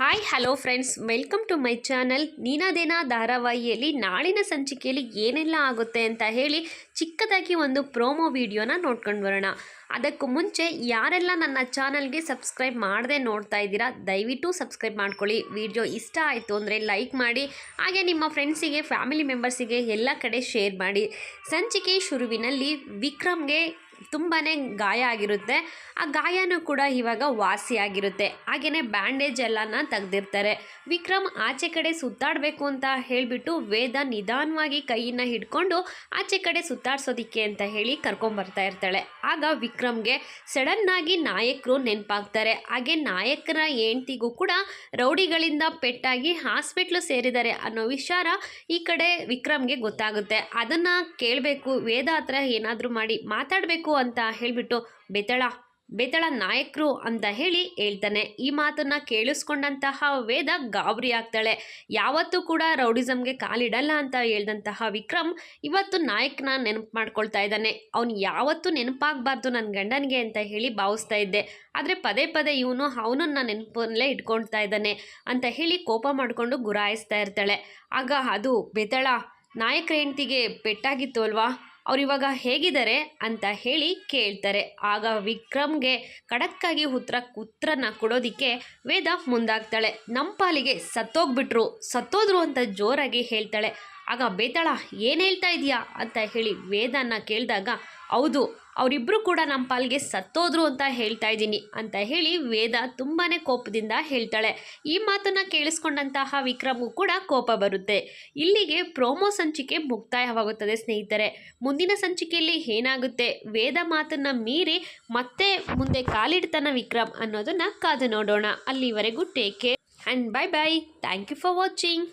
Hi hello friends welcome to my channel Neenadena ಧಾರಾವಾಹಿಯಲ್ಲಿ ನಾಳಿನ ಸಂಚಿಕೆಯಲ್ಲಿ ಏನೆಲ್ಲ ಆಗುತ್ತೆ ಅಂತ ಹೇಳಿ ಚಿಕ್ಕದಾಗಿ ಒಂದು ಪ್ರೋಮೋ ವಿಡಿಯೋನ ನೋಡ್ಕೊಂಡು ಬರೋಣ. ಅದಕ್ಕೂ ಮುಂಚೆ ಯಾರೆಲ್ಲ ನನ್ನ ಚಾನಲ್ಗೆ ಸಬ್ಸ್ಕ್ರೈಬ್ ಮಾಡದೆ ನೋಡ್ತಾ ಇದ್ದೀರಾ, ದಯವಿಟ್ಟು ಸಬ್ಸ್ಕ್ರೈಬ್ ಮಾಡ್ಕೊಳ್ಳಿ. ವಿಡಿಯೋ ಇಷ್ಟ ಆಯಿತು ಅಂದರೆ ಲೈಕ್ ಮಾಡಿ, ಹಾಗೆ ನಿಮ್ಮ ಫ್ರೆಂಡ್ಸಿಗೆ ಫ್ಯಾಮಿಲಿ ಮೆಂಬರ್ಸಿಗೆ ಎಲ್ಲ ಕಡೆ ಶೇರ್ ಮಾಡಿ. ಸಂಚಿಕೆ ಶುರುವಿನಲ್ಲಿ ವಿಕ್ರಮ್ಗೆ ತುಂಬಾ ಗಾಯ ಆಗಿರುತ್ತೆ. ಆ ಗಾಯನೂ ಕೂಡ ಇವಾಗ ವಾಸಿಯಾಗಿರುತ್ತೆ ಹಾಗೆಯೇ ಬ್ಯಾಂಡೇಜ್ ಎಲ್ಲನ ತೆಗೆದಿರ್ತಾರೆ. ವಿಕ್ರಮ್ ಆಚೆ ಕಡೆ ಸುತ್ತಾಡಬೇಕು ಅಂತ ಹೇಳಿಬಿಟ್ಟು ವೇದ ನಿಧಾನವಾಗಿ ಕೈಯನ್ನು ಹಿಡ್ಕೊಂಡು ಆಚೆ ಕಡೆ ಸುತ್ತಾಡ್ಸೋದಿಕ್ಕೆ ಅಂತ ಹೇಳಿ ಕರ್ಕೊಂಬರ್ತಾ ಇರ್ತಾಳೆ. ಆಗ ವಿಕ್ರಮ್ಗೆ ಸಡನ್ನಾಗಿ ನಾಯಕರು ನೆನಪಾಗ್ತಾರೆ. ಹಾಗೆ ನಾಯಕರ ಹೆಂಡ್ತಿಗೂ ಕೂಡ ರೌಡಿಗಳಿಂದ ಪೆಟ್ಟಾಗಿ ಹಾಸ್ಪಿಟ್ಲು ಸೇರಿದ್ದಾರೆ ಅನ್ನೋ ವಿಚಾರ ಈ ಕಡೆ ವಿಕ್ರಮ್ಗೆ ಗೊತ್ತಾಗುತ್ತೆ. ಅದನ್ನು ಕೇಳಬೇಕು. ವೇದ ಹತ್ರ ಏನಾದರೂ ಮಾಡಿ ಮಾತಾಡಬೇಕು ಅಂತ ಹೇಳಿಬಿಟ್ಟು ಬೆತಳ ಬೆತಳ ನಾಯಕರು ಅಂತ ಹೇಳಿ ಹೇಳ್ತಾನೆ. ಈ ಮಾತನ್ನ ಕೇಳಿಸ್ಕೊಂಡಂತಹ ವೇದ ಗಾಬರಿ ಆಗ್ತಾಳೆ. ಯಾವತ್ತೂ ಕೂಡ ರೌಡಿಸಮ್ಗೆ ಕಾಲಿಡಲ್ಲ ಅಂತ ಹೇಳ್ದಂತಹ ವಿಕ್ರಮ್ ಇವತ್ತು ನಾಯಕನ ನೆನಪು ಮಾಡ್ಕೊಳ್ತಾ ಇದ್ದಾನೆ. ಅವ್ನು ಯಾವತ್ತೂ ನೆನಪಾಗಬಾರ್ದು ನನ್ನ ಗಂಡನಿಗೆ ಅಂತ ಹೇಳಿ ಭಾವಿಸ್ತಾ ಇದ್ದೆ. ಆದರೆ ಪದೇ ಪದೇ ಇವನು ಅವನನ್ನ ನೆನಪಲ್ಲೇ ಇಟ್ಕೊಳ್ತಾ ಇದ್ದಾನೆ ಅಂತ ಹೇಳಿ ಕೋಪ ಮಾಡಿಕೊಂಡು ಗುರಾಯಿಸ್ತಾ ಇರ್ತಾಳೆ. ಆಗ ಅದು ಬೆತಳ ನಾಯಕ ಹೆಂಡ್ತಿಗೆ ಪೆಟ್ಟಾಗಿತ್ತು ಅಲ್ವಾ? ಅವ್ರಿವಾಗ ಹೇಗಿದ್ದಾರೆ ಅಂತ ಹೇಳಿ ಕೇಳ್ತಾರೆ. ಆಗ ವಿಕ್ರಮ್ಗೆ ಖಡಕ್ಕಾಗಿ ಉತ್ತರ, ಉತ್ತರನ ಕೊಡೋದಿಕ್ಕೆ ವೇದ ಮುಂದಾಗ್ತಾಳೆ. ನಮ್ಮ ಪಾಲಿಗೆ ಸತ್ತೋಗ್ಬಿಟ್ರು. ಸತ್ತೋದ್ರು ಅಂತ ಜೋರಾಗಿ ಹೇಳ್ತಾಳೆ. ಆಗ ಬೇತಾಳ, ಏನು ಹೇಳ್ತಾ ಇದೆಯಾ ಅಂತ ಹೇಳಿ ವೇದನ ಕೇಳಿದಾಗ, ಹೌದು ಅವರಿಬ್ಬರು ಕೂಡ ನಮ್ಮ ಪಾಲ್ಗೆ ಸತ್ತೋದ್ರು ಅಂತ ಹೇಳ್ತಾ ಇದ್ದೀನಿ ಅಂತ ಹೇಳಿ ವೇದ ತುಂಬಾ ಕೋಪದಿಂದ ಹೇಳ್ತಾಳೆ. ಈ ಮಾತನ್ನು ಕೇಳಿಸ್ಕೊಂಡಂತಹ ವಿಕ್ರಮ್ಗೂ ಕೂಡ ಕೋಪ ಬರುತ್ತೆ. ಇಲ್ಲಿಗೆ ಪ್ರೋಮೋ ಸಂಚಿಕೆ ಮುಕ್ತಾಯವಾಗುತ್ತದೆ ಸ್ನೇಹಿತರೆ. ಮುಂದಿನ ಸಂಚಿಕೆಯಲ್ಲಿ ಏನಾಗುತ್ತೆ? ವೇದ ಮಾತನ್ನು ಮೀರಿ ಮತ್ತೆ ಮುಂದೆ ಕಾಲಿಡ್ತಾನ ವಿಕ್ರಮ್ ಅನ್ನೋದನ್ನು ಕಾದು ನೋಡೋಣ. ಅಲ್ಲಿವರೆಗೂ take care and bye bye thank you for watching